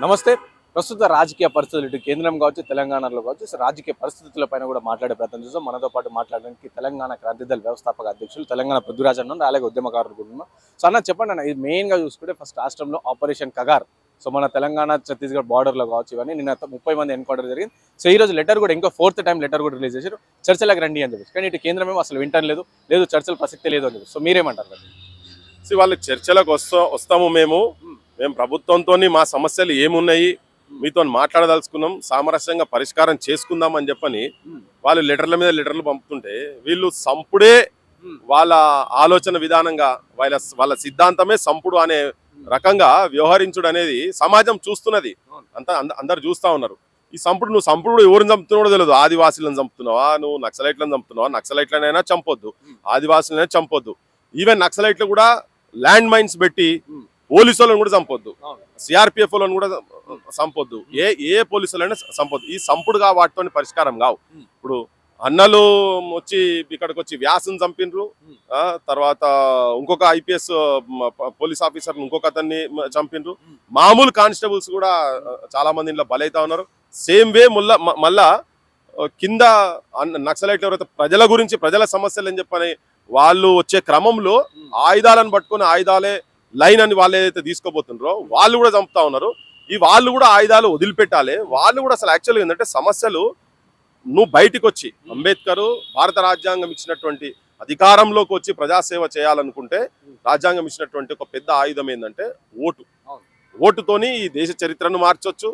నమస్తే. ప్రస్తుత రాజకీయ పరిస్థితులు ఇటు కేంద్రం కావచ్చు తెలంగాణలో కావచ్చు రాజకీయ పరిస్థితుల పైన కూడా మాట్లాడే ప్రయత్నం చేస్తాం. మనతో పాటు మాట్లాడడానికి తెలంగాణ క్రాంతిదళ వ్యవస్థాపక అధ్యక్షులు తెలంగాణ పృథ్వీరాజ్ అన్న అలాగే ఉద్యమకారులు కూడా సో అన్న చెప్పండి అన్న ఇది మెయిన్గా చూసుకుంటే ఫస్ట్ రాష్ట్రంలో ఆపరేషన్ కగార్. సో మన తెలంగాణ ఛత్తీస్గఢ్ బార్డర్లో కావచ్చు ఇవన్నీ నిన్న ముప్పై మంది ఎన్కౌంటర్ జరిగింది. సో ఈ రోజు లెటర్ కూడా ఇంకో ఫోర్త్ టైం లెటర్ కూడా రిలీజ్ చేశారు. చర్చలకు రండి అని చెప్పేసి. కానీ ఇటు కేంద్రం ఏమో అసలు వింటలేదు లేదు చర్చలు ప్రసక్తి లేదు అని చెప్పి సో మీరేమంటారు సో వాళ్ళు వాళ్ళ చర్చలకు వస్తా వస్తాము మేము. మేము ప్రభుత్వంతో మా సమస్యలు ఏమున్నాయి మీతో మాట్లాడదలుచుకున్నాం సామరస్యంగా పరిష్కారం చేసుకుందాం అని చెప్పని వాళ్ళు లెటర్ల మీద లెటర్లు పంపుతుంటే వీళ్ళు సంపుడే వాళ్ళ ఆలోచన విధానంగా వాళ్ళ వాళ్ళ సిద్ధాంతమే సంపుడు అనే రకంగా వ్యవహరించుడు అనేది సమాజం చూస్తున్నది. అంతా అంద- అందరు చూస్తా ఉన్నారు. ఈ సంపుడు నువ్వు సంపుడు ఎవరిని చంపుతున్నాడో తెలియదు ఆదివాసులను చంపుతున్నావా నువ్వు నక్సలైట్లను చంపుతున్నావా? నక్సలైట్లనైనా చంపొద్దు. ఆదివాసులనైనా చంపొద్దు. ఈవెన్ నక్సలైట్లు కూడా ల్యాండ్ మైన్స్ పెట్టి పోలీసు వాళ్ళని కూడా చంపొద్దు. సిఆర్పిఎఫ్ వాళ్ళని కూడా చంపొద్దు. ఏ ఏ పోలీసులైనా చంపొద్దు. ఈ సంపుడుగా వాటితో పరిష్కారం కావు. ఇప్పుడు అన్నలు వచ్చి ఇక్కడికి వచ్చి వ్యాసం చంపినరు ఆ, తర్వాత ఇంకొక ఐపీఎస్ పోలీస్ ఆఫీసర్ ఇంకొక అతన్ని చంపినరు. మామూలు కానిస్టేబుల్స్ కూడా చాలా మంది ఇంట్లో బలైతా ఉన్నారు. సేమ్ వే మళ్ళా ఆ, కింద నక్సలైట్లు ఎవరైతే ప్రజల గురించి ప్రజల సమస్యలు అని చెప్పని వాళ్ళు వచ్చే క్రమంలో ఆయుధాలను పట్టుకొని ఆయుధాలే లైన్ అని వాళ్ళు ఏదైతే తీసుకోబోతున్నారో వాళ్ళు కూడా చంపుతా ఉన్నారు. ఈ వాళ్ళు కూడా ఆయుధాలు వదిలిపెట్టాలి. వాళ్ళు కూడా అసలు యాక్చువల్గా ఏంటంటే సమస్యలు నువ్వు బయటికి వచ్చి అంబేద్కర్ భారత రాజ్యాంగం ఇచ్చినటువంటి అధికారంలోకి వచ్చి ప్రజాసేవ చేయాలనుకుంటే రాజ్యాంగం ఇచ్చినటువంటి ఒక పెద్ద ఆయుధం ఏంటంటే ఓటు. ఓటుతోని ఈ దేశ చరిత్రను మార్చొచ్చు.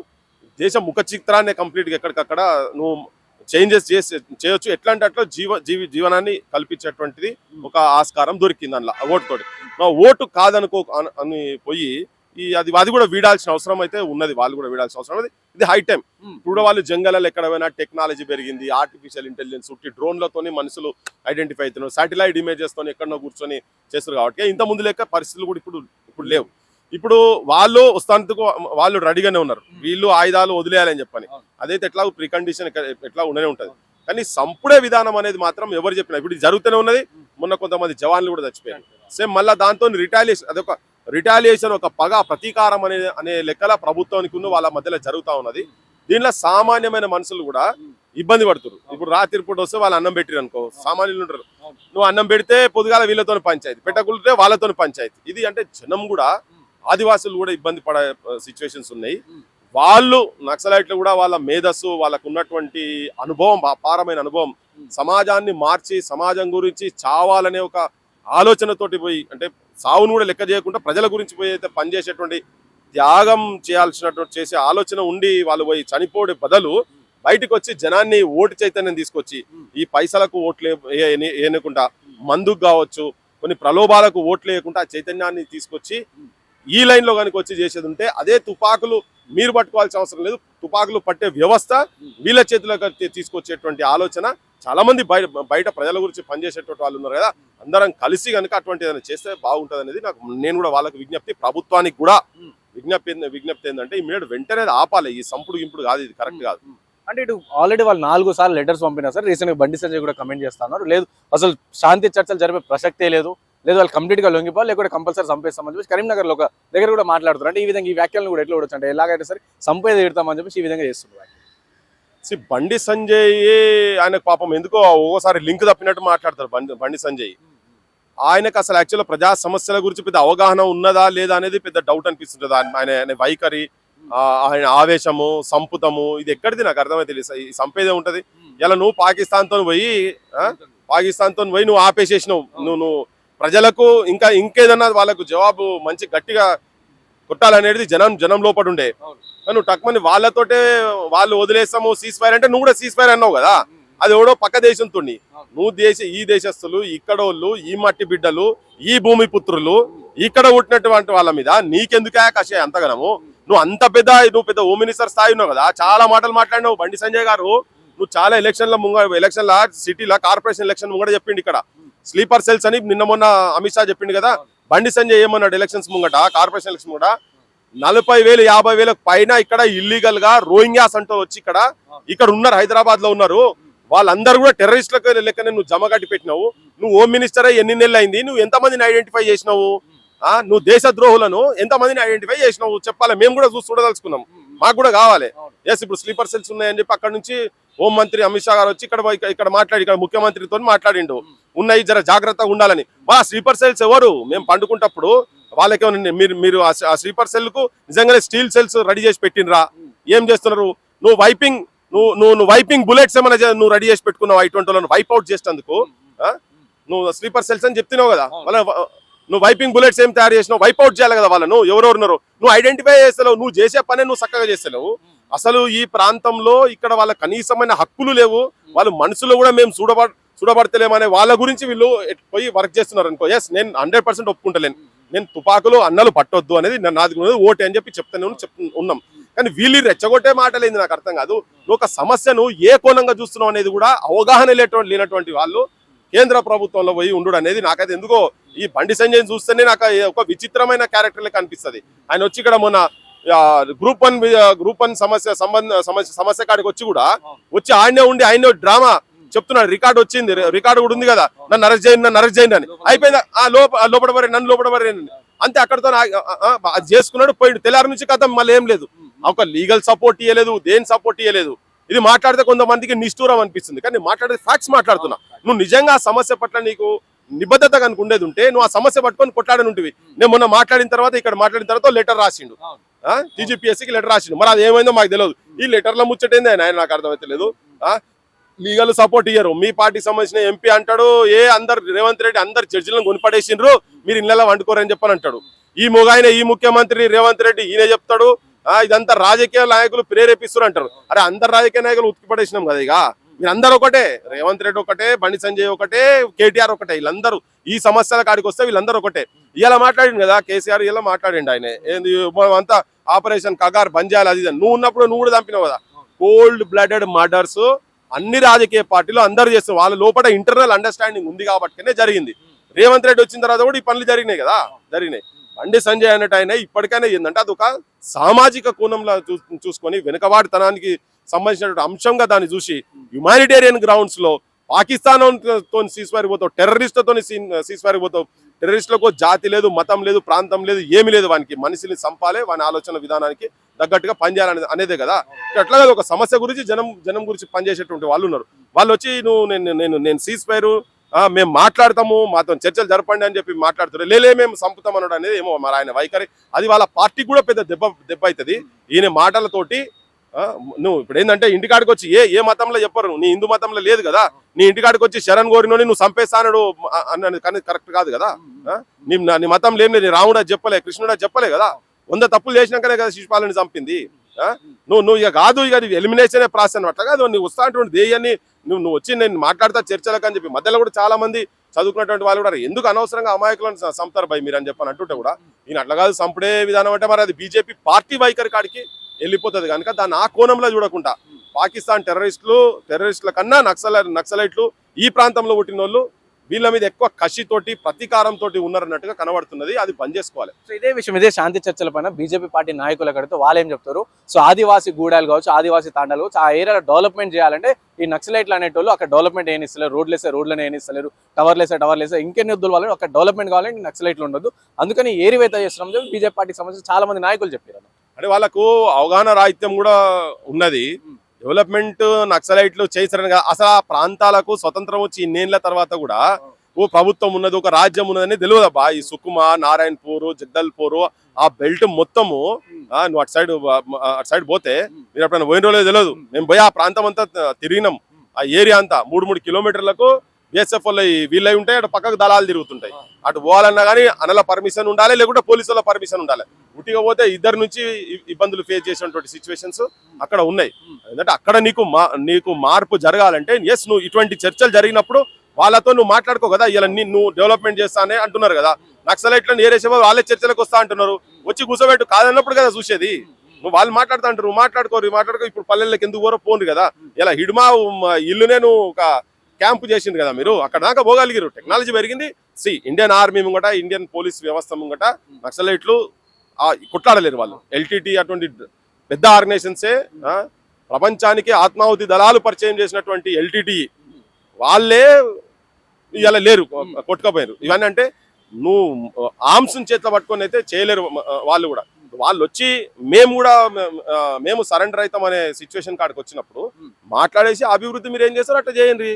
దేశ ముఖ చిత్రాన్ని కంప్లీట్గా ఎక్కడికక్కడ నువ్వు చేంజెస్ చేసి చేయొచ్చు. ఎట్లా అంటే అట్లా జీవ జీవి జీవనాన్ని కల్పించేటువంటిది ఒక ఆస్కారం దొరికింది అందులో ఓటుతోటి. ఓటు కాదనుకో అన- పోయి ఈ అది అది కూడా వీడాల్సిన అవసరం అయితే ఉన్నది. వాళ్ళు కూడా వీడాల్సిన అవసరం ఉంది ఇది హై టైం ఇప్పుడు వాళ్ళు జంగలలో ఎక్కడ పోయినా టెక్నాలజీ పెరిగింది. ఆర్టిఫిషియల్ ఇంటెలిజెన్స్ ఉట్టి డ్రోన్లతోని మనుషులు ఐడెంటిఫై అవుతున్నారు. సాటిలైట్ ఇమేజెస్ తోని ఎక్కడో కూర్చొని చేస్తారు కాబట్టి ఇంత ముందు లెక్క పరిస్థితులు కూడా ఇప్పుడు ఇప్పుడు లేవు. ఇప్పుడు వాళ్ళు వస్తానికి వాళ్ళు రెడీగానే ఉన్నారు. వీళ్ళు ఆయుధాలు వదిలేయాలని చెప్పని. అదైతే ఎట్లా ప్రీ కండిషన్ ఎట్లా ఉండనే ఉంటది. కానీ సంపుడే విధానం అనేది మాత్రం ఎవరు చెప్పినా ఇప్పుడు జరుగుతూనే ఉన్నది. మొన్న కొంతమంది జవాన్లు కూడా చచ్చిపోయారు. సేమ్ మళ్ళీ దాంతో రిటాలియేషన్ అదొక రిటాలియేషన్ ఒక పగ ప్రతీకారం అనే అనే లెక్కల ప్రభుత్వానికి ఉన్న వాళ్ళ మధ్యలో జరుగుతా ఉన్నది. దీనిలో సామాన్యమైన మనుషులు కూడా ఇబ్బంది పడుతున్నారు ఇప్పుడు రాత్రి పూట వస్తే వాళ్ళు అన్నం పెట్టిరు అనుకో సామాన్యులు ఉంటారు. నువ్వు అన్నం పెడితే పొద్దుగాల వీళ్ళతో పంచాయతీ పెట్టకుంటే వాళ్ళతో పంచాయతీ. ఇది అంటే జనం కూడా ఆదివాసులు కూడా ఇబ్బంది పడే సిచ్యువేషన్స్ ఉన్నాయి. వాళ్ళు నక్సలైట్లు కూడా వాళ్ళ మేధస్సు వాళ్ళకు ఉన్నటువంటి అనుభవం అపారమైన అనుభవం సమాజాన్ని మార్చి సమాజం గురించి చావాలనే ఒక ఆలోచనతోటి పోయి అంటే సావును కూడా లెక్క చేయకుండా ప్రజల గురించి పోయి అయితే పనిచేసేటువంటి త్యాగం చేయాల్సినటువంటి చేసే ఆలోచన ఉండి వాళ్ళు పోయి చనిపోడే బదులు బయటకు వచ్చి జనాన్ని ఓటు చైతన్యం తీసుకొచ్చి ఈ పైసలకు ఓట్లు వేయకుండా మందుకు కావచ్చు కొన్ని ప్రలోభాలకు ఓట్లు వేయకుండా ఆ చైతన్యాన్ని తీసుకొచ్చి ఈ లైన్లో కనుక వచ్చి చేసేది ఉంటే అదే తుపాకులు మీరు పట్టుకోవాల్సిన అవసరం లేదు. తుపాకులు పట్టే వ్యవస్థ వీళ్ళ చేతిలోకి తీసుకొచ్చేటువంటి ఆలోచన. చాలా మంది బయట బయట ప్రజల గురించి పనిచేసేటువంటి వాళ్ళు ఉన్నారు కదా. అందరం కలిసి కనుక అటువంటి ఏదైనా చేస్తే బాగుంటుంది అనేది నాకు నేను కూడా వాళ్ళకి విజ్ఞప్తి ప్రభుత్వానికి కూడా విజ్ఞప్తి విజ్ఞప్తి ఏంటంటే ఇమీడియట్ వెంటనే ఆపాలి. ఈ సంపుడు గింపుడు కాదు ఇది కరెక్ట్ కాదు. అంటే ఇటు ఆల్రెడీ వాళ్ళు నాలుగు సార్లు లెటర్స్ పంపినా సార్. రీసెంట్గా బండి సంజయ్ కూడా కమెంట్ చేస్తున్నారు లేదు అసలు శాంతి చర్చలు జరిపే ప్రసక్తే లేదు. లేదు వాళ్ళు కంప్లీట్గా లొంగిపోవాలి లేకపోతే కంపల్సరీ చంపేస్తామని చెప్పి కరీంనగర్లో ఒక దగ్గర కూడా మాట్లాడుతున్నారు. అంటే ఈ విధంగా ఈ వ్యాఖ్యలను కూడా ఎట్లా ఉండొచ్చు అంటే ఎలాగైతే సరే సంపేది తిడతామని చెప్పి ఈ విధంగా చేస్తున్నారు బండి సంజయ్ ఆయనకు పాపం ఎందుకో ఒక్కోసారి లింక్ తప్పినట్టు మాట్లాడతారు బండి బండి సంజయ్. ఆయనకు అసలు యాక్చువల్ ప్రజా సమస్యల గురించి పెద్ద అవగాహన ఉన్నదా లేదా అనేది పెద్ద డౌట్ అనిపిస్తుంటుంది. ఆయన ఆయన వైఖరి ఆయన ఆవేశము సంపుతము ఇది ఎక్కడిది నాకు అర్థమైతే తెలియదు. ఈ సంపేదే ఉంటది. ఇలా నువ్వు పాకిస్తాన్తో పోయి ఆ, పాకిస్తాన్తో పోయి నువ్వు ఆపేసేసినావు. నువ్వు నువ్వు ప్రజలకు ఇంకా ఇంకేదన్నా వాళ్ళకు జవాబు మంచి గట్టిగా కొట్టాలనేది జనం జనం లోపల ఉండే నువ్వు టక్మని వాళ్ళతోటే వాళ్ళు వదిలేస్తాము సీజ్ ఫైర్ అంటే నువ్వు కూడా సీజ్ ఫైర్ అన్నావు కదా? అది ఎవడో పక్క దేశంతో నువ్వు దేశ ఈ దేశస్తులు ఇక్కడోళ్ళు ఈ మట్టి బిడ్డలు ఈ భూమి పుత్రులు ఇక్కడ పుట్టినటువంటి వాళ్ళ మీద నీకెందుకే కషే అంతగనము? నువ్వు అంత పెద్ద నువ్వు పెద్ద హోమ్ మినిస్టర్ స్థాయి ఉన్నావు కదా? చాలా మాటలు మాట్లాడినావు బండి సంజయ్ గారు. నువ్వు చాలా ఎలక్షన్ల ముంగ ఎలక్షన్ల సిటీలో కార్పొరేషన్ ఎలక్షన్ ముంగట చెప్పిండు ఇక్కడ. స్లీపర్ సెల్స్ అని నిన్న మొన్న అమిత్ షా చెప్పిండు కదా బండి సంజయ్ ఏమన్నాడు ఎలక్షన్స్ ముంగట కార్పొరేషన్ ఎలక్షన్ ముంగట నలభై వేలు యాభై వేలకు పైన ఇక్కడ ఇల్లీగల్గా రోహింగ్యాస్ అంటూ వచ్చి ఇక్కడ ఇక్కడ ఉన్నారు హైదరాబాద్లో ఉన్నారు. వాళ్ళందరూ కూడా టెర్రరిస్టులకు లెక్కనే నువ్వు జమ కట్టి పెట్టినావు. నువ్వు హోమ్ మినిస్టర్ ఎన్ని నెలలు అయింది నువ్వు ఎంతమందిని ఐడెంటిఫై చేసినావు? ఆ నువ్వు దేశ ద్రోహులను ఎంతమందిని ఐడెంటిఫై చేసినావు? చెప్పాలి మేము కూడా చూసి చూడదలుచుకున్నాం. మాకు కూడా కావాలి. ఎస్ ఇప్పుడు స్లీపర్ సెల్స్ ఉన్నాయని చెప్పి అక్కడ నుంచి హోం మంత్రి అమిత్ షా గారు వచ్చి ఇక్కడ ఇక్కడ- మాట్లాడి ఇక్కడ ముఖ్యమంత్రితో మాట్లాడిండు. ఉన్నాయి జర జాగ్రత్తగా ఉండాలని. మా స్లీపర్ సెల్స్ ఎవరు? మేము పండుకుంటప్పుడు వాళ్ళకి ఏమన్నా మీరు మీరు ఆ స్లీపర్ సెల్కు నిజంగానే స్టీల్ సెల్స్ రెడీ చేసి పెట్టినరా ఏం చేస్తున్నారు? నువ్వు వైపింగ్ నువ్వు నువ్వు నువ్వు వైపింగ్ బుల్లెట్స్ ఏమైనా నువ్వు రెడీ చేసి పెట్టుకున్నావు ఇటువంటి వాళ్ళని వైప్ అవుట్ చేసేందుకు ఆ? నువ్వు స్లీపర్ సెల్స్ అని చెప్తున్నావు కదా. వాళ్ళ నువ్వు వైపింగ్ బుల్లెట్స్ ఏం తయారు చేసినావు? వైప్ అవుట్ చేయాలి కదా వాళ్ళను ఎవరెవరు ఉన్నారు? నువ్వు ఐడెంటిఫై చేస్తలేవు. నువ్వు చేసే పని నువ్వు చక్కగా చేస్తలేవు. అసలు ఈ ప్రాంతంలో ఇక్కడ వాళ్ళ కనీసమైన హక్కులు లేవు. వాళ్ళు మనసులో కూడా మేము చూడబడ చూడబడతలేమనే వాళ్ళ గురించి వీళ్ళు పోయి వర్క్ చేస్తున్నారు అనుకో ఎస్ నేను హండ్రెడ్ పర్సెంట్ ఒప్పుకుంటలేను. నేను తుపాకులు అన్నలు పట్టొద్దు అనేది నాది ఓటే అని చెప్పి చెప్తాను చెప్తు ఉన్నాం. కానీ వీళ్ళు రెచ్చగొట్టే మాటలేంది నాకు అర్థం కాదు. నువ్వు ఒక సమస్యను ఏ కోణంగా చూస్తున్నావు అనేది కూడా అవగాహన లేనటువంటి వాళ్ళు కేంద్ర ప్రభుత్వంలో పోయి ఉండు అనేది నాకైతే ఎందుకో ఈ బండి సంజయ్ చూస్తేనే నాకు ఒక విచిత్రమైన క్యారెక్టర్లే కనిపిస్తది. ఆయన వచ్చి ఇక్కడ మొన్న గ్రూప్ వన్ గ్రూప్ వన్ సమస్య సంబంధ సమస్య సమస్య కాడికి వచ్చి కూడా వచ్చి ఆయనే ఉండి ఆయనే డ్రామా చెప్తున్నాడు. రికార్డు వచ్చింది. రికార్డు కూడా ఉంది కదా. నన్ను అరెస్ట్ చేయండి నన్ను అరెస్ట్ చేయండి అని. అయిపోయింది? ఆ లోప లోపల నన్ను లోపల పడే అంతే అక్కడతో అది చేసుకున్నాడు పోయిండు. తెల్లారి నుంచి కథ మళ్ళీ ఏం లేదు. ఒక లీగల్ సపోర్ట్ ఇవ్వలేదు దేని సపోర్ట్ ఇవ్వలేదు ఇది మాట్లాడితే కొంతమందికి నిష్ఠూరం అనిపిస్తుంది. కానీ మాట్లాడితే ఫ్యాక్ట్స్ మాట్లాడుతున్నా. నువ్వు నిజంగా ఆ సమస్య పట్ల నీకు నిబద్ధత కనుక ఉండేది ఉంటే నువ్వు ఆ సమస్య పట్టుకొని కొట్లాడని ఉంటివి నేను మొన్న మాట్లాడిన తర్వాత ఇక్కడ మాట్లాడిన తర్వాత లెటర్ రాసిండు. టీజీపీఎస్సీకి లెటర్ రాసిండు. మరి అది ఏమైందో మాకు తెలియదు. ఈ లెటర్ల ముచ్చటైంది ఆయన? నాకు అర్థమైతలేదు. లీగల్ సపోర్ట్ ఇయ్యరు. మీ పార్టీకి సంబంధించిన ఎంపీ అంటాడు ఏ అందరు రేవంత్ రెడ్డి అందరు జడ్జిలను కొనిపడేసిండ్రు మీరు ఇళ్ళలో వండుకోరని చెప్పని అంటాడు. ఈ మొగాయన ఈ ముఖ్యమంత్రి రేవంత్ రెడ్డి ఈయన చెప్తాడు. ఇదంతా రాజకీయ నాయకులు ప్రేరేపిస్తారు అంటారు. అరే అందరు రాజకీయ నాయకులు ఉతికిపడేసినాం కదా ఇక. మీరు అందరు ఒకటే రేవంత్ రెడ్డి ఒకటే బండి సంజయ్ ఒకటే కేటీఆర్ ఒకటే వీళ్ళందరూ ఈ సమస్యల కాడికి వస్తే వీళ్ళందరూ ఒకటే. ఇలా మాట్లాడిండు కదా కేసీఆర్ ఇలా మాట్లాడిండు ఆయన. ఏంది మనం అంతా ఆపరేషన్ కగార్ బంద్ చేయాలి అది ఇది నువ్వు ఉన్నప్పుడు నువ్వు కూడా చంపినావు కదా. కోల్డ్ బ్లడెడ్ మర్డర్స్ అన్ని రాజకీయ పార్టీలు అందరూ చేస్తారు వాళ్ళ లోపల ఇంటర్నల్ అండర్స్టాండింగ్ ఉంది కాబట్టినే జరిగింది. రేవంత్ రెడ్డి వచ్చిన తర్వాత కూడా ఈ పనులు జరిగినాయి కదా జరిగినాయి. బండి సంజయ్ అన్నట్టు ఆయన ఇప్పటికైనా ఏంటంటే అది ఒక సామాజిక కోణంలో చూ- చూసుకొని వెనుకబాటుతనానికి సంబంధించినటువంటి అంశంగా దాన్ని చూసి హ్యుమానిటేరియన్ గ్రౌండ్స్లో పాకిస్తాన్తో సీస్వారి పోతావు టెర్రరిస్టులతో సీస్వారి పోతావు. టెర్రరిస్టులకు జాతి లేదు మతం లేదు ప్రాంతం లేదు ఏమీ లేదు వానికి. మనిషిని చంపాలే వాని ఆలోచన విధానానికి తగ్గట్టుగా పనిచేయాలనేది అనేదే కదా. అట్లా కాదు ఒక సమస్య గురించి జనం జనం గురించి పనిచేసేటువంటి వాళ్ళు ఉన్నారు. వాళ్ళు వచ్చి నువ్వు నేను నేను నేను సీజ్ ఫైర్ మేము మాట్లాడతాము మాతో చర్చలు జరపండి అని చెప్పి మాట్లాడుతున్నారు లేలే మేము సంపుతాం అనడం అనేది ఏమో మరి ఆయన వైఖరి. అది వాళ్ళ పార్టీకి కూడా పెద్ద దెబ్బ దెబ్బ అవుతుంది. ఈయన మాటలతోటి నువ్వు ఇప్పుడు ఏంటంటే ఇంటికాడికి వచ్చి ఏ ఏ మతంలో చెప్పరు నీ హిందూ మతంలో లేదు కదా నీ ఇంటికాడికి వచ్చి శరణ్ కోరినోని నువ్వు సంపేస్తానడు అన్నది కానీ కరెక్ట్ కాదు కదా నీ నీ మతం లేని నీ రాముడా చెప్పలే కృష్ణుడా చెప్పలే కదా వంద తప్పులు చేసినాకనే కదా శిశుపాలని చంపింది ఆ? నువ్వు నువ్వు ఇక కాదు ఇక ఎలిమినేషన్ ప్రాసెస్ అనమాట కాదు నువ్వు వస్తా అటువంటి దేయాన్ని నువ్వు నువ్వు వచ్చి నేను మాట్లాడతా చర్చలకు అని చెప్పి మధ్యలో కూడా చాలా మంది చదువుకున్నటువంటి వాళ్ళు కూడా ఎందుకు అనవసరంగా అమాయకులను సంపుతారు భయ మీరు అని చెప్పని అంటుంటే కూడా ఈయన అట్లా కాదు సంపడే విధానం అంటే మరి అది బీజేపీ పార్టీ వైఖరి కాడికి వెళ్ళిపోతుంది కనుక దాన్ని ఆ కోణంలో చూడకుండా పాకిస్తాన్ టెర్రరిస్టులు టెర్రరిస్టుల కన్నా నక్సల నక్సలైట్లు ఈ ప్రాంతంలో పుట్టిన వాళ్ళు వీళ్ళ మీద ఎక్కువ కసితోటి ప్రతీకారంతో ఉన్నారన్నట్టుగా కనబడుతున్నది. అది బంద్ చేసుకోవాలి. సో ఇదే విషయం ఇదే శాంతి చర్చల పైన బీజేపీ పార్టీ నాయకులు కడితే వాళ్ళు ఏం చెప్తారు? సో ఆదివాసీ గూడాలు కావచ్చు ఆదివాసీ తాండాలు కావచ్చు ఆ ఏరియాలో డెవలప్మెంట్ చేయాలంటే ఈ నక్సలైట్లు అనేటోళ్ళు అక్కడ డెవలప్మెంట్ ఏం ఇస్తలేరు రోడ్లు వేసే రోడ్లను ఏం ఇస్తలేరు టవర్లు వేసే టవర్లు వేసే ఇంకెన్ని వద్దులు వాళ్ళు అక్కడ డెవలప్మెంట్ కావాలంటే నక్సలైట్లు ఉండదు అందుకని ఏరివేత చేస్తున్నాం బీజేపీ పార్టీకి సంబంధించి చాలా మంది నాయకులు చెప్పారు అంటే వాళ్ళకు అవగాహన రాహిత్యం కూడా ఉన్నది. డెవలప్మెంట్ నక్సలైట్లు కాదు. అసలు ఆ ప్రాంతాలకు స్వతంత్రం వచ్చి ఇన్నేళ్ళ తర్వాత కూడా ఓ ప్రభుత్వం ఉన్నది ఒక రాజ్యం ఉన్నదని తెలియదబ్బా ఈ సుకుమ నారాయణపూర్ జగదల్పూర్ ఆ బెల్ట్ మొత్తము నువ్వు అటు సైడ్ అటు సైడ్ పోతే మీరు ఎప్పుడైనా పోయిన రోజు తెలియదు మేము పోయి ఆ ప్రాంతం అంతా తిరిగినాం. ఆ ఏరియా అంతా మూడు మూడు కిలోమీటర్లకు బిఎస్ఎఫ్ వాళ్ళు వీళ్ళై ఉంటాయి అటు పక్కకు దళాలు తిరుగుతుంటాయి. అటు పోవాలన్నా కానీ అనల పర్మిషన్ ఉండాలి లేకుంటే పోలీసు వాళ్ళ పర్మిషన్ ఉండాలి. ఉట్టిగా పోతే ఇద్దరు నుంచి ఇబ్బందులు ఫేస్ చేసినటువంటి సిచ్యువేషన్స్ అక్కడ ఉన్నాయి. ఎందుకంటే అక్కడ నీకు మా నీకు మార్పు జరగాలంటే ఎస్ నువ్వు ఇటువంటి చర్చలు జరిగినప్పుడు వాళ్ళతో నువ్వు మాట్లాడుకో కదా ఇలా నువ్వు డెవలప్మెంట్ చేస్తానే అంటున్నారు కదా. నక్సలైట్లను ఏరేసే వాళ్ళే చర్చలకు వస్తా అంటున్నారు. వచ్చి కూర్చోబెట్టు కాదన్నప్పుడు కదా చూసేది. నువ్వు వాళ్ళు మాట్లాడుతా అంటారు నువ్వు మాట్లాడుకోరు మాట్లాడుకో ఇప్పుడు పల్లెళ్ళకి ఎందుకు కూర పోను కదా. ఇలా హిడ్మా ఇల్లునే నువ్వు ఒక క్యాంపు చేసింది కదా మీరు అక్కడ దాకా పోగలిగారు టెక్నాలజీ పెరిగింది. సి ఇండియన్ ఆర్మీ ముంగట ఇండియన్ పోలీస్ వ్యవస్థ ముంగట నక్సలైట్లు కొట్లాడలేరు వాళ్ళు. ఎల్టీటీ అటువంటి పెద్ద ఆర్గనైజేషన్సే ఆ, ప్రపంచానికి ఆత్మాహుతి దళాలు పరిచయం చేసినటువంటి ఎల్టీటీ వాళ్ళే ఇలా లేరు కొట్టుకపోయారు ఇవన్నీ అంటే నువ్వు ఆర్మ్స్ చేతిలో పట్టుకొని అయితే చేయలేరు వాళ్ళు కూడా. వాళ్ళు వచ్చి మేము కూడా మేము సరెండర్ అవుతాం అనే సిచ్యువేషన్ కాడికి వచ్చినప్పుడు మాట్లాడేసి అభివృద్ధి మీరు ఏం చేస్తారు అట్లా చేయండి.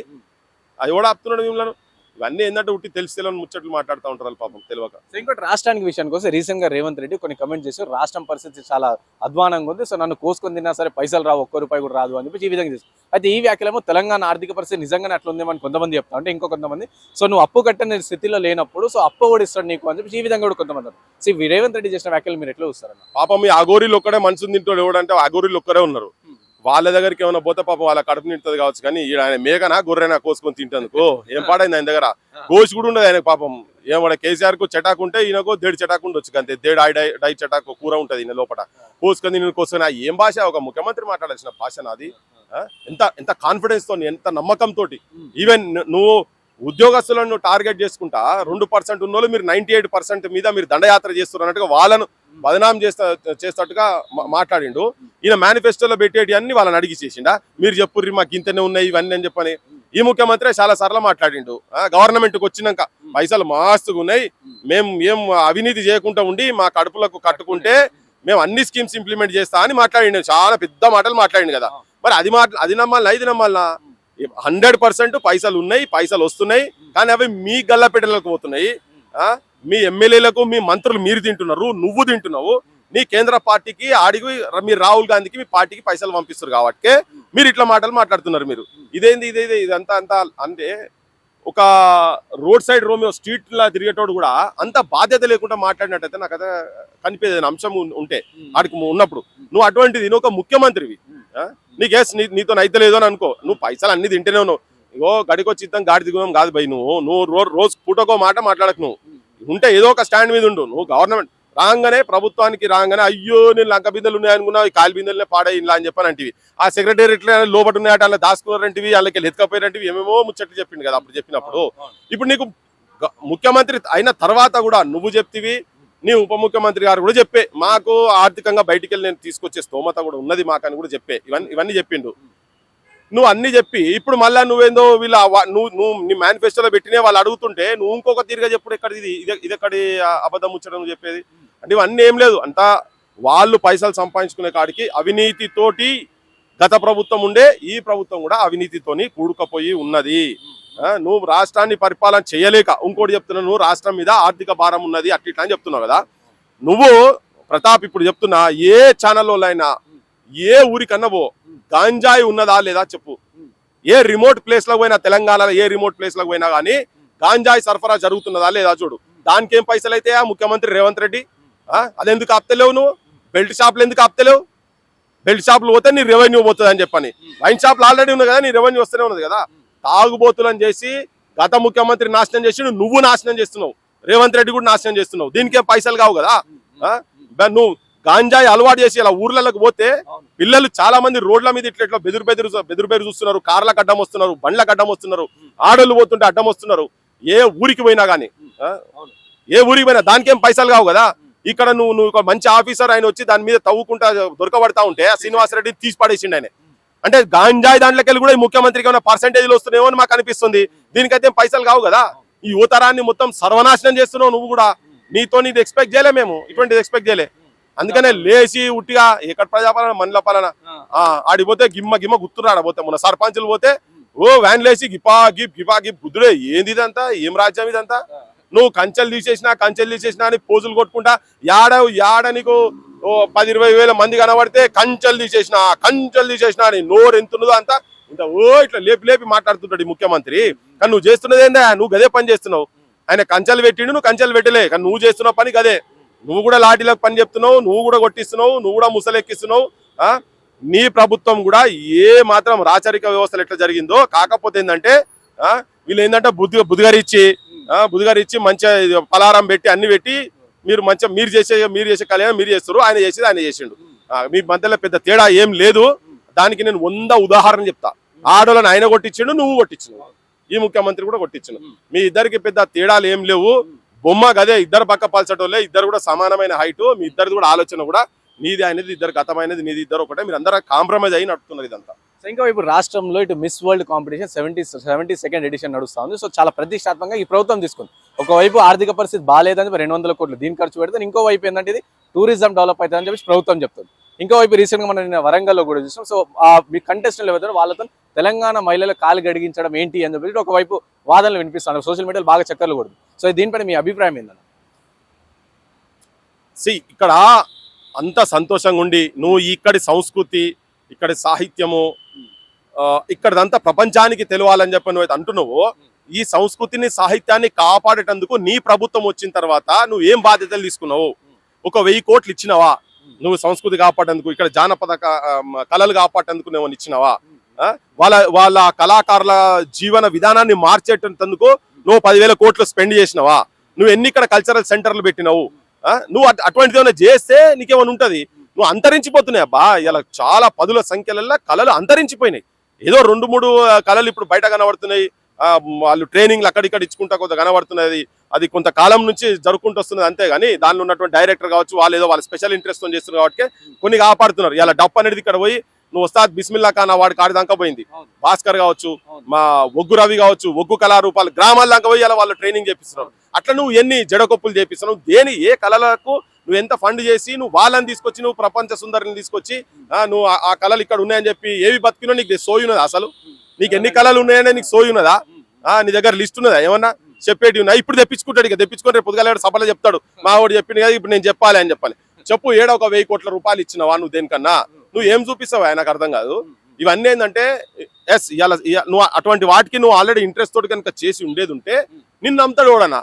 అది కూడా ఆపుతున్నాడు మిమ్మల్ని. ఇవన్నీ ఏంటంటే ఉట్టి తెలిసి తెలియని ముచ్చట్లు మాట్లాడుతూ ఉంటారు పాపం తెలియక. సో ఇంకోటి రాష్ట్రానికి విషయానికి వస్తే రీసెంట్గా రేవంత్ రెడ్డి కొన్ని కమెంట్ చేశారు. రాష్ట్రం పరిస్థితి చాలా అధ్వానంగా ఉంది. సో నన్ను కోసుకొని తిన్నా సరే పైసలు రావు ఒక్క రూపాయి కూడా రాదు అని చెప్పి ఈ విధంగా చేశారు. అయితే ఈ వ్యాఖ్యలేమో తెలంగాణ ఆర్థిక పరిస్థితి నిజంగానే అట్లా ఉందేమని కొంతమంది చెప్తా అంటే ఇంకో కొంతమంది సో నువ్వు అప్పు కట్టని స్థితిలో లేనప్పుడు సో అప్పు కూడా ఇస్తాడు నీకు అని చెప్పి ఈ విధంగా కూడా కొంతమంది. సో రేవంత్ రెడ్డి చేసిన వ్యాఖ్యలు మీరు ఎట్లా చూస్తారన్న? పాపం ఈ అగోరీలు ఒక్కడే మనసు తింటాడు ఎవడంటే అగోరీలు ఒక్కరే ఉన్నారు. వాళ్ళ దగ్గరికి ఏమైనా పోతే పాపం వాళ్ళ కడుపు నిండుతుంది కావచ్చు కానీ ఆయన మేకనా గొర్రెనా కోసుకొని తింటందుకు? ఏం పాడైంది ఆయన దగ్గర? కోసి కూడా ఉండదు ఆయన పాపం. ఏమన్నా కేసీఆర్కు చటాకు ఉంటే ఈయనకు దేడు చటాకు ఉండొచ్చు అంతే. దేడు డై చటాకు కూర ఉంటది ఈయన లోపల. కోసుకొని నేను కోసుకొని ఆ ఏం భాష? ఒక ముఖ్యమంత్రి మాట్లాడాల్సిన భాష నాది? ఎంత ఎంత కాన్ఫిడెన్స్ తోని ఎంత నమ్మకంతో ఈవెన్ నువ్వు ఉద్యోగస్తులను టార్గెట్ చేసుకుంటా రెండు పర్సెంట్ ఉన్న వాళ్ళు మీరు నైన్టీ ఎయిట్ పర్సెంట్ మీద మీరు దండయాత్ర చేస్తున్నారు అన్నట్టుగా వాళ్ళను బదనాం చేస్తా చేస్తట్టుగా మాట్లాడిండు. ఈయన మేనిఫెస్టోలో పెట్టేటి అన్ని వాళ్ళని అడిగి చేసిండా మీరు చెప్పుర్రి మాకు ఇంతనే ఉన్నాయి ఇవన్నీ అని చెప్పని. ఈ ముఖ్యమంత్రి చాలా సరళ మాట్లాడిండు. గవర్నమెంట్కి వచ్చినాక పైసలు మాస్తుగా ఉన్నాయి. మేము ఏం అవినీతి చేయకుండా ఉండి మా కడుపులకు కట్టుకుంటే మేము అన్ని స్కీమ్స్ ఇంప్లిమెంట్ చేస్తా అని మాట్లాడిండు. చాలా పెద్ద మాటలు మాట్లాడిండు కదా. మరి అది మాట అది నమ్మాలి ఇది నమ్మాలనా? హండ్రెడ్ పర్సెంట్ పైసలు ఉన్నాయి పైసలు వస్తున్నాయి. కానీ అవి మీ గల్లపెట్టెలకు పోతున్నాయి. ఆ? మీ ఎమ్మెల్యేలకు మీ మంత్రులు మీరు తింటున్నారు నువ్వు తింటున్నావు. నీ కేంద్ర పార్టీకి ఆడికి మీరు రాహుల్ గాంధీకి మీ పార్టీకి పైసలు పంపిస్తారు కాబట్టి మీరు ఇట్లా మాటలు మాట్లాడుతున్నారు మీరు. ఇదేంది ఇదేది ఇదంతా అంతా అంటే ఒక రోడ్ సైడ్ రోమియో స్ట్రీట్ లా తిరిగేటోడు కూడా అంత బాధ్యత లేకుండా మాట్లాడినట్టయితే నాకు అదే కనిపించేది అంశం ఉంటే ఆడికి ఉన్నప్పుడు. నువ్వు అటువంటిది నువ్వు ఒక ముఖ్యమంత్రివి ఆ? నీకే నీ నీతో నైతే లేదు అని అనుకో. నువ్వు పైసలు అన్ని తింటేనే ఉన్నావు. ఇగో గడికొచ్చి ఇద్దాం గాడి దిగుదాం కాదు భయ్ నువ్వు. నువ్వు రోజు పూటకో మాట మాట్లాడకు నువ్వు. ఉంటే ఏదో ఒక స్టాండ్ మీద ఉండు. నువ్వు గవర్నమెంట్ రాగానే ప్రభుత్వానికి రాగానే అయ్యో నేను లంక బిందెలు ఉన్నాయి అనుకున్నావు ఈ కాలి బిందెలనే పాడే ఇలా అని చెప్పని అంటివి. ఆ సెక్రటేరియట్ లోపల ఉన్నాయట అలా దాచుకున్నారంటివి వాళ్ళకి ఎత్తుకపోయారంటివి ఏమేమో ముచ్చట్లు చెప్పింది కదా అప్పుడు చెప్పినప్పుడు. ఇప్పుడు నీకు ముఖ్యమంత్రి అయిన తర్వాత కూడా నువ్వు చెప్తివి నీ ఉప ముఖ్యమంత్రి గారు కూడా చెప్పే. మాకు ఆర్థికంగా బయటికి వెళ్ళి నేను తీసుకొచ్చే స్తోమత కూడా ఉన్నది మాకని కూడా చెప్పే. ఇవన్నీ ఇవన్నీ చెప్పిండు. నువ్వు అన్ని చెప్పి ఇప్పుడు మళ్ళా నువ్వేందో వీళ్ళ నువ్వు నువ్వు నీ మేనిఫెస్టోలో పెట్టినే వాళ్ళు అడుగుతుంటే నువ్వు ఇంకొక తీరుగా చెప్పుడు ఎక్కడ ఇది? ఇది ఎక్కడి అబద్ధం ముచ్చడం నువ్వు చెప్పేది? అంటే ఇవన్నీ ఏం లేదు. అంతా వాళ్ళు పైసలు సంపాదించుకునే కాడికి అవినీతితోటి గత ప్రభుత్వం ఉండే ఈ ప్రభుత్వం కూడా అవినీతితోని కూడుకపోయి ఉన్నది. నువ్వు రాష్ట్రాన్ని పరిపాలన చేయలేక ఇంకోటి చెప్తున్నా నువ్వు రాష్ట్రం మీద ఆర్థిక భారం ఉన్నది అట్లా ఇట్లా అని చెప్తున్నావు కదా? నువ్వు ప్రతాప్ ఇప్పుడు చెప్తున్నా ఏ ఛానల్లో అయినా ఏ ఊరికన్నా పో గాంజాయి ఉన్నదా లేదా చెప్పు. ఏ రిమోట్ ప్లేస్లో పోయినా తెలంగాణలో ఏ రిమోట్ ప్లేస్లో పోయినా కానీ గాంజాయి సరఫరా జరుగుతున్నదా లేదా చూడు. దానికి ఏం పైసలు అయితే ముఖ్యమంత్రి రేవంత్ రెడ్డి? ఆ, అదెందుకు ఆపుతలేవు నువ్వు? బెల్ట్ షాపులు ఎందుకు ఆపుతలేవు? బెల్ట్ షాపులు పోతే నీ రెవెన్యూ పోతుంది అని చెప్పని. వైన్ షాపులు ఆల్రెడీ ఉంది కదా నీ రెవెన్యూ వస్తూనే ఉన్నది కదా. తాగుబోతులను చేసి గత ముఖ్యమంత్రి నాశనం చేసి నువ్వు నాశనం చేస్తున్నావు. రేవంత్ రెడ్డి కూడా నాశనం చేస్తున్నావు. దీనికేం పైసలు కావు కదా? నువ్వు గాంజాయి అలవాటు చేసి ఇలా ఊర్లలోకి పోతే పిల్లలు చాలా మంది రోడ్ల మీద ఇట్లా ఇట్లా బెదురు బెదురు బెదురు బెదురు చూస్తున్నారు కార్లకు అడ్డం వస్తున్నారు బండ్లకు అడ్డం వస్తున్నారు ఆడోళ్ళు పోతుంటే అడ్డం వస్తున్నారు. ఏ ఊరికి పోయినా గానీ? ఏ ఊరికి పోయినా దానికేం పైసలు కావు కదా? ఇక్కడ నువ్వు నువ్వు ఒక మంచి ఆఫీసర్ ఆయన వచ్చి దాని మీద తవ్వుకుంటా దొరకబడతా ఉంటే ఆ శ్రీనివాసరెడ్డిని తీసి పడేసిండు ఆయన. అంటే గాంజాయి దాంట్లోకి వెళ్ళి కూడా ఈ ముఖ్యమంత్రికి ఏమైనా పర్సెంటేజ్లు వస్తున్నాయేమో అని మాకు అనిపిస్తుంది. దీనికైతే ఏం పైసలు కావు కదా? ఈ యువతరాన్ని మొత్తం సర్వనాశనం చేస్తున్నావు నువ్వు కూడా. నీతో నీది ఎక్స్పెక్ట్ చేయలే మేము. ఇటువంటిది ఎక్స్పెక్ట్ చేయలే. అందుకనే లేచి ఉట్టిగా ఎక్కడ ప్రజాపాలన మనల పాలన. ఆ, ఆడిపోతే గిమ్మ గిమ్మ గుర్తురు ఆడపోతే మన సర్పంచులు పోతే ఓ వ్యాన్ లేచి గిపా గిప్ గిపా గిప్ గుద్దుడే ఏంది ఇదంతా? ఏం రాజ్యం ఇదంతా? నువ్వు కంచెలు తీసేసినా కంచెలు తీసేసినా అని పోజులు కొట్టుకుంటా యాడ యాడ నీకు ఓ పది ఇరవై వేల మంది కనబడితే కంచెలు తీసేసిన కంచెలు తీసేసిన అని నోరు ఎంత ఉన్నదో అంతా ఇంత ఓ ఇట్లా లేపి లేపి మాట్లాడుతుంటాడు ఈ ముఖ్యమంత్రి. కానీ నువ్వు చేస్తున్నది ఏందా? నువ్వు గదే పని చేస్తున్నావు. ఆయన కంచెలు పెట్టిండు నువ్వు కంచెలు పెట్టలే. కానీ నువ్వు చేస్తున్న పని గదే. నువ్వు కూడా లాఠీలకు పని చెప్తున్నావు నువ్వు కూడా కొట్టిస్తున్నావు నువ్వు కూడా ముసలెక్కిస్తున్నావు నీ ప్రభుత్వం కూడా ఏ మాత్రం రాచరిక వ్యవస్థలు ఎట్లా జరిగిందో కాకపోతే ఏంటంటే వీళ్ళు ఏంటంటే బుద్ధి బుద్ధిగారిచ్చి ఆ? బుద్ధిగారిచ్చి మంచిగా పలారం పెట్టి అన్ని పెట్టి మీరు మంచిగా మీరు చేసే మీరు చేసే కళ్యాణం మీరు చేస్తారు ఆయన చేసేది ఆయన చేసిండు. మీ మధ్యలో పెద్ద తేడా ఏం లేదు. దానికి నేను వంద ఉదాహరణ చెప్తా. ఆడోళ్ళని ఆయన కొట్టించిండు నువ్వు కొట్టించు ఈ ముఖ్యమంత్రి కూడా కొట్టించు మీ ఇద్దరికి పెద్ద తేడాలు ఏం లేవు. బొమ్మ గదే ఇద్దరు పక్క పలచటోళ్ళే ఇద్దరు కూడా సమానమైన హైట్ మీ ఇద్దరు కూడా ఆలోచన కూడా నీది అనేది ఇద్దరు గతమైనది నీది ఇద్దరు ఒకటే. మీరు అందరూ కాంప్రమైజ్ అయి నడుపుతున్నారు ఇదంతా. సో ఇంకా ఇప్పుడు రాష్ట్రంలో ఇటు Miss World competition seventy seventy second edition నడుస్తా ఉంది సో చాలా ప్రతిష్టాత్మకంగా ఈ ప్రభుత్వం తీసుకుంది. ఒకవైపు ఆర్థిక పరిస్థితి బాగాలేదని రెండు వందల కోట్లు దీని ఖర్చు పెడితే ఇంకో వైపు ఏంటంటే ఇది టూరిజం డెవలప్ అవుతుందని చెప్పి ప్రభుత్వం చెప్తుంది. ఇంకోవైపు రీసెంట్గా మనం నిన్న వరంగల్లో కూడా చూసాం. సో ఆ మీ కంటెస్టెంట్ ఎవరైతే వాళ్ళతో తెలంగాణ మహిళలు కాలు గడిగించడం ఏంటి అని చెప్పి ఒకవైపు వాదనలు వినిపిస్తాను సోషల్ మీడియాలో బాగా చక్కర్లు కూడా సో దీనిపైన మీ అభిప్రాయం ఏంటన్న సి ఇక్కడ అంత సంతోషంగా ఉండి నువ్వు ఇక్కడి సంస్కృతి ఇక్కడి సాహిత్యము ఇక్కడదంతా ఇక్కడిదంతా ప్రపంచానికి తెలియాలని చెప్పి నువ్వు అయితే అంటున్నావు ఈ సంస్కృతిని సాహిత్యాన్ని కాపాడేటందుకు నీ ప్రభుత్వం వచ్చిన తర్వాత నువ్వు ఏం బాధ్యతలు తీసుకున్నావు? ఒక వెయ్యి కోట్లు ఇచ్చినవా? నువ్వు సంస్కృతి కాపాడేందుకు ఇక్కడ జానపద కళలు కాపాడేందుకు నువ్వు ఇచ్చినావా? వాళ్ళ వాళ్ళ కళాకారుల జీవన విధానాన్ని మార్చేటందుకు నువ్వు పదివేల కోట్లు స్పెండ్ చేసినావా? నువ్వు ఎన్ని ఇక్కడ కల్చరల్ సెంటర్లు పెట్టినావు? నువ్వు అటువంటిది ఏమైనా చేస్తే నీకేమైనా ఉంటది? నువ్వు అంతరించిపోతున్నాయి అబ్బా. ఇలా చాలా పదుల సంఖ్యలలో కళలు అంతరించిపోయినాయి. ఏదో రెండు మూడు కళలు ఇప్పుడు బయట కనబడుతున్నాయి. వాళ్ళు ట్రైనింగ్లు అక్కడిక్కడ ఇచ్చుకుంటా కొంత కనబడుతున్నది. అది కొంత కాలం నుంచి జరుపుకుంటూ వస్తున్నది అంతే కానీ దానిలో ఉన్నటువంటి డైరెక్టర్ కావచ్చు వాళ్ళు ఏదో వాళ్ళ స్పెషల్ ఇంట్రెస్ట్ చేస్తున్నారు కాబట్టి కొన్ని కాపాడుతున్నారు. ఇలా డప్ అనేది ఇక్కడ పోయి నువ్వు వస్తాద్ బిస్మిల్లా ఖాన్ వాడి కాడి దాకా పోయింది. భాస్కర్ కావచ్చు. మా ఒగ్గు రవి కావచ్చు ఒగ్గు కళారూపాలు గ్రామాల దాకా పోయి ఇలా వాళ్ళు ట్రైనింగ్ చేపిస్తున్నారు. అట్లా నువ్వు ఎన్ని జడకొప్పులు చేపిస్తున్నావు? దేని ఏ కళలకు నువ్వు ఎంత ఫండ్ చేసి నువ్వు వాళ్ళని తీసుకొచ్చి నువ్వు ప్రపంచ సుందరిని తీసుకొచ్చి ఆ, నువ్వు ఆ- కళలు ఇక్కడ ఉన్నాయని చెప్పి ఏవి బతికినో నీకు సోయి ఉన్నదా అసలు. నీకు ఎన్ని కళలు ఉన్నాయని నీకు సోయి ఉన్నదా? ఆ, నీ దగ్గర లిస్ట్ ఉన్నదా? ఏమన్నా? చెప్పేటి ఉన్నా ఇప్పుడు తెప్పించుకుంటాడు ఇక. తెప్పించుకొని రేపు పొద్దుగాల సభలో చెప్తాడు. మా వాడు చెప్పింది కదా ఇప్పుడు నేను చెప్పాలి అని చెప్పాలి. చెప్పు ఏడ ఒక వెయ్యి కోట్ల రూపాయలు ఇచ్చినవా నువ్వు దేనికన్నా? నువ్వు ఏం చూపిస్తావా? నాకు అర్థం కాదు. ఇవన్నీ ఏంటంటే ఎస్ ఇలా నువ్వు అటువంటి వాటికి నువ్వు ఆల్రెడీ ఇంట్రెస్ట్ తోటి కనుక చేసి ఉండేది ఉంటే నిన్ను నమ్ముతాడు ఓడనా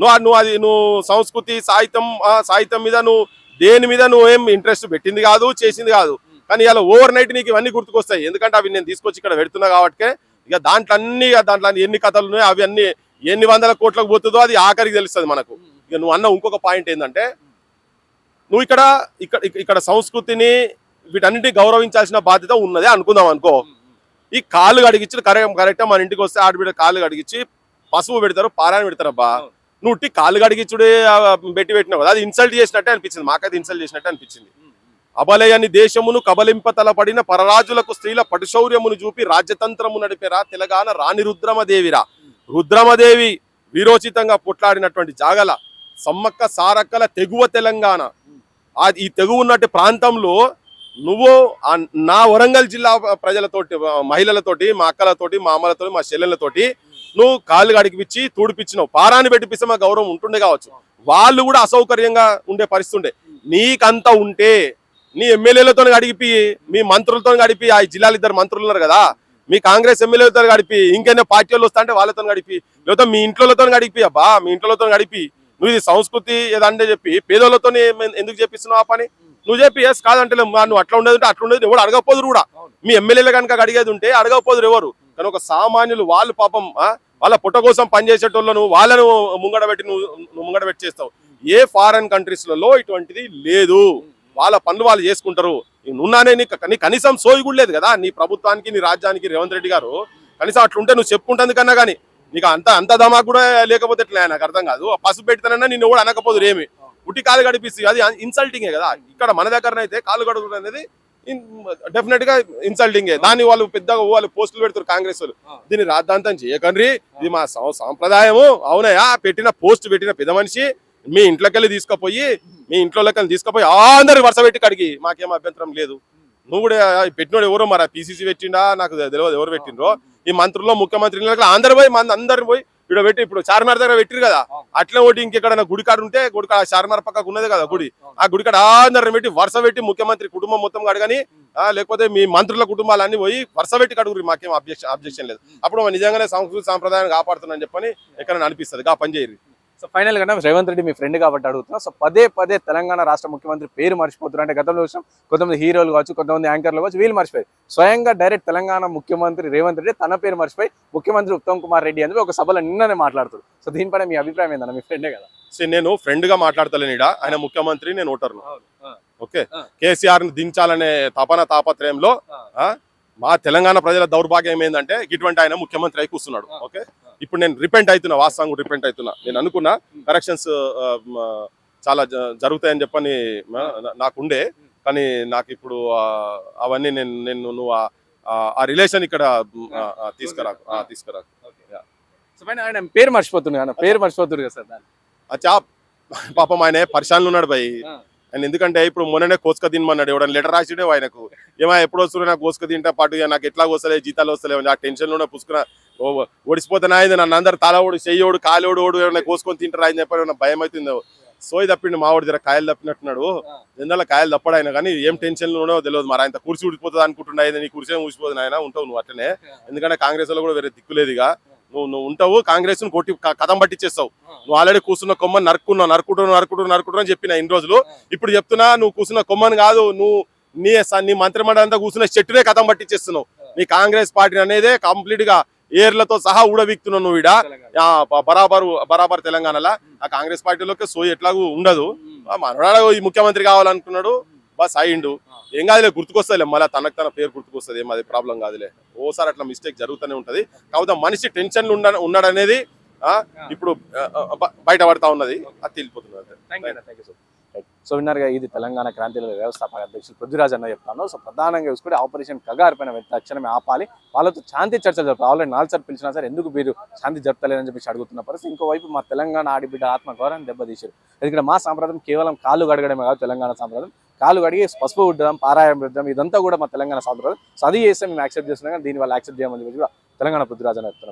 నువ్వు నువ్వు అది నువ్వు సంస్కృతి సాహిత్యం ఆ, సాహిత్యం మీద నువ్వు దేని మీద నువ్వు ఏం ఇంట్రెస్ట్ పెట్టింది కాదు చేసింది కాదు. కానీ ఇలా ఓవర్ నైట్ నీకు ఇవన్నీ గుర్తుకొస్తాయి. ఎందుకంటే అవి నేను తీసుకొచ్చి ఇక్కడ పెడుతున్నా కాబట్టి ఇక దాంట్లో అన్ని దాంట్లో ఎన్ని కథలు ఉన్నాయో అవి అన్ని ఎన్ని వందల కోట్లకు పోతుందో అది ఆఖరికి తెలుస్తుంది మనకు. ఇక నువ్వు అన్న ఇంకొక పాయింట్ ఏంటంటే నువ్వు ఇక్కడ ఇక్కడ ఇక్కడ సంస్కృతిని వీటన్నిటిని గౌరవించాల్సిన బాధ్యత ఉన్నదే అనుకుందాం అనుకో. ఈ కాళ్ళు కడిగించి కరెక్ట్ కరెక్ట్ మన ఇంటికి వస్తే ఆడబిడ్డ కాళ్ళు కడిగించి పసుపు పెడతారు పారాయణ పెడతారబ్బా నువ్వు కాళ్ళు కడిగించుడే పెట్టి పెట్టినావు కదా అది ఇన్సల్ట్ చేసినట్టే అనిపించింది. మాకైతే ఇన్సల్ట్ చేసినట్టే అనిపించింది. అబలయని దేశమును కబలింప తలపడిన పరరాజులకు స్త్రీల పటుశౌర్యమును చూపి రాజ్యతంత్రము నడిపేరా తెలంగాణ రాణి రుద్రమదేవిరా. రుద్రమదేవి వీరోచితంగా పొట్లాడినటువంటి జాగల సమ్మక్క సారక్కల తెగువ తెలంగాణ. ఈ తెగువ ఉన్నట్టు ప్రాంతంలో నువ్వు నా వరంగల్ జిల్లా ప్రజలతోటి మహిళలతోటి మా అక్కలతోటి మా అమ్మలతోటి మా చెల్లెళ్ళతోటి నువ్వు కాళ్ళు గడిపిచ్చి తూడిపిచ్చినావు. పారాన్ని పెట్టిపిస్తే మా గౌరవం ఉంటుండే కావచ్చు. వాళ్ళు కూడా అసౌకర్యంగా ఉండే పరిస్థితి ఉండే. నీకంత ఉంటే నీ ఎమ్మెల్యేలతో గడిపి మీ మంత్రులతో గడిపి ఆ జిల్లాలు ఇద్దరు మంత్రులు ఉన్నారు కదా మీ కాంగ్రెస్ ఎమ్మెల్యేలతో గడిపి ఇంకేనా పార్టీ వాళ్ళు వస్తా అంటే వాళ్ళతో గడిపి లేకపోతే మీ ఇంట్లోతో గడిపి అబ్బా మీ ఇంట్లోతో గడిపి నువ్వు ఇది సంస్కృతి ఏదంటే చెప్పి పేదోళ్ళతో ఎందుకు చెప్పిస్తున్నావు ఆ పని? నువ్వు చెప్పి ఎస్ కాదంటే నువ్వు అట్లా ఉండదు అంటే అట్లా ఉండదు ఎవరు అడగపోదురు కూడా. మీ ఎమ్మెల్యేలు కనుక అడిగేది ఉంటే అడగకపోదురు ఎవరు? కానీ ఒక సామాన్యులు వాళ్ళు పాపం వాళ్ళ పుట్ట కోసం పనిచేసేటోళ్ళను వాళ్ళను ముంగడ పెట్టి నువ్వు ముంగడబెట్టి ముంగడ పెట్టి చేస్తావు. ఏ ఫారెన్ కంట్రీస్లలో ఇటువంటిది లేదు. వాళ్ళ పనులు వాళ్ళు చేసుకుంటారు. నున్నానే నీ కనీసం సోయి కూడా లేదు కదా. నీ ప్రభుత్వానికి నీ రాజ్యానికి రేవంత్ రెడ్డి గారు కనీసం అట్లుంటే నువ్వు చెప్పుకుంటుంది కన్నా కానీ నీకు అంత అంత దమా కూడా లేకపోతే ఎట్లా నాకు అర్థం కాదు. పసుపు పెడితేనన్నా నిన్ను కూడా అనకపోదు ఏమి ఉట్టి కాలు గడిపిస్తుంది అది ఇన్సల్టింగే కదా. ఇక్కడ మన దగ్గరనైతే కాలు గడుగుడు అనేది డెఫినెట్గా ఇన్సల్టింగ్ దాన్ని వాళ్ళు పెద్దగా వాళ్ళు పోస్టులు పెడతారు కాంగ్రెస్ వాళ్ళు. దీన్ని రాద్ధాంతం చేయకండి. ఇది మా సాంప్రదాయము. అవునయా పెట్టిన పోస్ట్ పెట్టిన పెద్ద మనిషి మీ ఇంట్లోకెళ్ళి తీసుకుపోయి మీ ఇంట్లోకెళ్ళి తీసుకుపోయి అందరు వరుస పెట్టి కడిగి మాకేం అభ్యంతరం లేదు. నువ్వు కూడా పెట్టినోడు ఎవరో మరి పీసీసీ పెట్టిండా? నాకు తెలియదు ఎవరు పెట్టిండ్రో. ఈ మంత్రుల్లో ముఖ్యమంత్రి అందరు పోయి మంది అందరు పోయి ఇక్కడ పెట్టి ఇప్పుడు చార్మినార్ దగ్గర పెట్టిరు కదా అట్లా ఒకటి ఇంకెక్కడ గుడి కాడ ఉంటే గుడి కాడ చార్మినార్ పక్కకు ఉన్నది కదా గుడి ఆ గుడి కాడ అందరిని పెట్టి వరుస పెట్టి ముఖ్యమంత్రి కుటుంబం మొత్తం కడగని లేకపోతే మీ మంత్రుల కుటుంబాలన్నీ పోయి వరుస పెట్టి కడుగురు మాకేం అబ్జెక్షన్ అబ్జెక్షన్ లేదు. అప్పుడు నిజంగానే సంస్కృతి సాంప్రదాయాన్ని కాపాడుతున్నాను చెప్పని ఎక్కడ అనిపిస్తుంది. గా పని చేయరు సో ఫైనల్గా రేవంత్ రెడ్డి మీ ఫ్రెండ్ కాబట్టి అడుగుతున్నా. సో పదే పదే తెలంగాణ రాష్ట్ర ముఖ్యమంత్రి పేరు మర్చిపోతున్నారు అంటే గతంలో చూసాం. కొంతమంది హీరోలు కావచ్చు కొంతమంది యాంకర్లు కావచ్చు వీళ్ళు మర్చిపోయారు. స్వయంగా డైరెక్ట్ తెలంగాణ ముఖ్యమంత్రి రేవంత్ రెడ్డి తన పేరు మర్చిపోయి ముఖ్యమంత్రి ఉత్తమ్ కుమార్ రెడ్డి అని ఒక సభలో నిన్ననే మాట్లాడుతారు సో దీనిపైన మీ అభిప్రాయం ఏందన్న? మీ ఫ్రెండే కదా. సో నేను ఫ్రెండ్గా మాట్లాడతలేను ఈడ. ఆయన ముఖ్యమంత్రి నేను ఓటర్ను. ఓకే. కేసీఆర్ని దించాలనే తపన తాపత్రయంలో మా తెలంగాణ ప్రజల దౌర్భాగ్యం ఏంటంటే ఇటువంటి ఆయన ముఖ్యమంత్రి అయి కూర్చున్నాడు. ఓకే? ఇప్పుడు నేను రిపెంట్ అవుతున్నా వాస్తవంగా రిపెంట్ అవుతున్నా. నేను అనుకున్నా కరెక్షన్స్ చాలా జరుగుతాయని చెప్పని నాకుండే. కానీ నాకు ఇప్పుడు అవన్నీ నేను నేను నువ్వు ఆ- రిలేషన్ ఇక్కడ ఆ, ఆ, తీసుకురా ఆ, తీసుకురా సో పైన ఆయన పేరు మర్చిపోతుంది ఆయన పేరు మర్చిపోతుంది కదా సార్ అచ్చా పాపం ఆయన పరిశాన్లు ఉన్నాడు భయ్ ఆయన ఎందుకంటే ఇప్పుడు మొన్ననే కోసుక తినమన్నాడు. ఎవడన్నా లెటర్ రాసిడే ఆయనకు. ఏమో ఎప్పుడు వస్తున్నా నాకు కోసుక తింటా పాటు నాకు ఎట్లా వస్తలే జీతాలు వస్తలేవు ఆ టెన్షన్లోనే పుసుకున్న. ఓడిసిపోతున్నా అయింది నన్ను అందరు తలోడు చెయ్యోడు కాలోడు ఓడు ఏమన్నా కోసుకొని తింటారా అని చెప్పి భయం అవుతుంది. సోయి తప్పిండు మావాడు జర కాయలు తప్పినట్టున్నాడు. జనరల్ కాయలు తప్పడు ఆయన కానీ ఏం టెన్షన్ లోనో తెలియదు. మరి ఆయన కుర్చీ ఊడిపోతుంది అనుకుంటున్నా నీ కుర్చీ ఊసిపోతుంది ఆయన ఉంటావు నువ్వు అట్లనే. ఎందుకంటే కాంగ్రెస్లో కూడా వేరే దిక్కులేదుగా నువ్వు నువ్వు ఉంటావు కాంగ్రెస్ను కొట్టి కథం పట్టించేస్తావు నువ్వు ఆల్రెడీ కూర్చున్న కొమ్మని నరుకున్నావు నరుకుంటున్నావు నరుకుంటున్నావు నరుకుంటున్నావు అని చెప్పిన ఇన్ని రోజులు. ఇప్పుడు చెప్తున్నా నువ్వు కూర్చున్న కొమ్మని కాదు నువ్వు నీ నీ మంత్రిమండలి అంతా కూర్చున్న చెట్టునే కథం పట్టించేస్తున్నావు నీ కాంగ్రెస్ పార్టీ అనేదే కంప్లీట్గా ఏర్లతో సహా ఊడబీక్తున్నావు నువ్వు బ- బరాబరు బరాబర్ తెలంగాణలో. ఆ కాంగ్రెస్ పార్టీలోకి సో ఎట్లాగూ ఉండదు. మనోడా ఈ ముఖ్యమంత్రి కావాలనుకున్నాడు. బస్ అయిండు ఏం కాదులే గుర్తుకొస్తుంది మళ్ళీ తనకు తన పేరు గుర్తుకొస్తుంది ఏం అది ప్రాబ్లం కాదులే. ఓసారి అట్లా మిస్టేక్ జరుగుతూనే ఉంటది. కాకపోతే మనిషి టెన్షన్ ఉండ ఉన్నాడు అనేది ఆ, ఇప్పుడు బయట పడతా ఉన్నది అది తెలిపోతుంది అంతే. సో విన్నారుగా ఇది తెలంగాణ క్రాంతిలో వ్యవస్థాపక అధ్యక్షులు పృథ్వీరాజ్ అన్న చెప్తాను. సో ప్రధానంగా చూసుకుంటే ఆపరేషన్ కగార్ పైన తక్షణమే ఆపాలి. వాళ్ళతో శాంతి చర్చలు జరుపుతారు ఆల్రెడీ నాలుగు సార్లు పిలిచినా సరే ఎందుకు మీరు శాంతి జరుపుతలేరని చెప్పేసి అడుగుతున్న పరిస్థితి. ఇంకోవైపు మా తెలంగాణ ఆడిబిడ్డ ఆత్మగౌరవాన్ని దెబ్బతీశారు. ఎందుకంటే మా సాంప్రదాయం కేవలం కాళ్ళు గడగడమే కాదు తెలంగాణ సాంప్రదాయం. కాలు కడిగి పసుపు ఉడ్డడం పారాయం రుద్దడం ఇదంతా కూడా మా తెలంగాణ సాంప్రదాయం. సో అది చేస్తే మేము యాక్సెప్ట్ చేస్తున్నాం కానీ దీని వల్ల యాక్సెప్ట్ చేయమని చెప్పి కూడా తెలంగాణ పృథ్వీరాజ్ అని చెప్తున్నారు.